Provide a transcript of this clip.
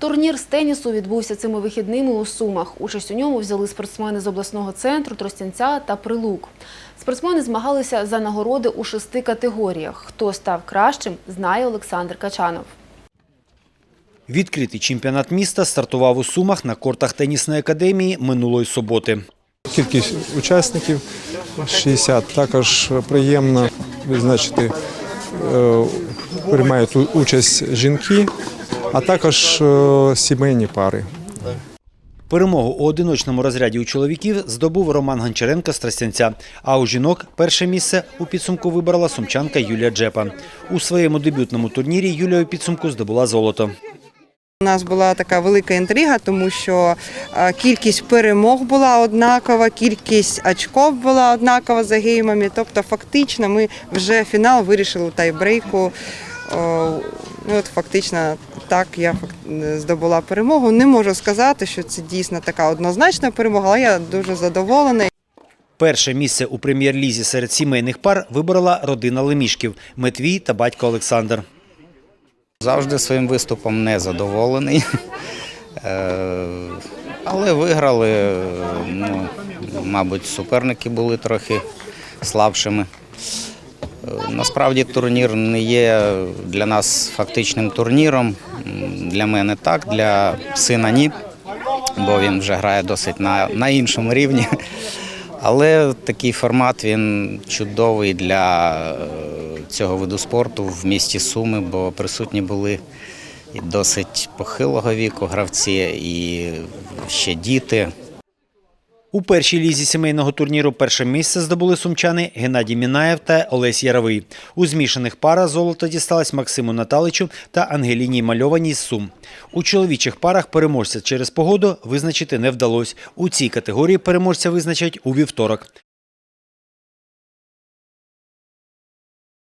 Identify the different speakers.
Speaker 1: Турнір з тенісу відбувся цими вихідними у Сумах. Участь у ньому взяли спортсмени з обласного центру, Тростянця та Прилук. Спортсмени змагалися за нагороди у шести категоріях. Хто став кращим, знає Олександр Качанов.
Speaker 2: Відкритий чемпіонат міста стартував у Сумах на кортах тенісної академії минулої суботи.
Speaker 3: Кількість учасників 60. Також приємно відзначити, е, приймають участь жінки, а також е, сімейні пари.
Speaker 2: Перемогу у одиночному розряді у чоловіків здобув Роман Гончаренко з Тростянця, а у жінок перше місце у підсумку вибрала сумчанка Юлія Джепа. У своєму дебютному турнірі Юлія у підсумку здобула золото.
Speaker 4: У нас була така велика інтрига, тому що е, кількість перемог була однакова, кількість очков була однакова за геймами. Тобто, фактично, ми вже фінал вирішили у тайбрейку. О, Ну, от фактично так я здобула перемогу. Не можу сказати, що це дійсно така однозначна перемога, але я дуже задоволена.
Speaker 2: Перше місце у прем'єр-лізі серед сімейних пар вибрала родина Лемішків – Метвій та батько Олександр.
Speaker 5: Завжди своїм виступом не задоволений. Е, Але виграли, е, ну, мабуть, суперники були трохи слабшими. Е, Насправді турнір не є для нас фактичним турніром. Для мене так, для сина ні, бо він вже грає досить на, на іншому рівні. Але такий формат він чудовий для е, цього виду спорту в місті Суми, бо присутні були і досить похилого віку гравці, і ще діти.
Speaker 2: У першій лізі сімейного турніру перше місце здобули сумчани Геннадій Мінаєв та Олесь Яровий. У змішаних парах золото дісталось Максиму Наталичу та Ангеліні Мальованій з Сум. У чоловічих парах переможця через погоду визначити не вдалося. У цій категорії переможця визначать у вівторок.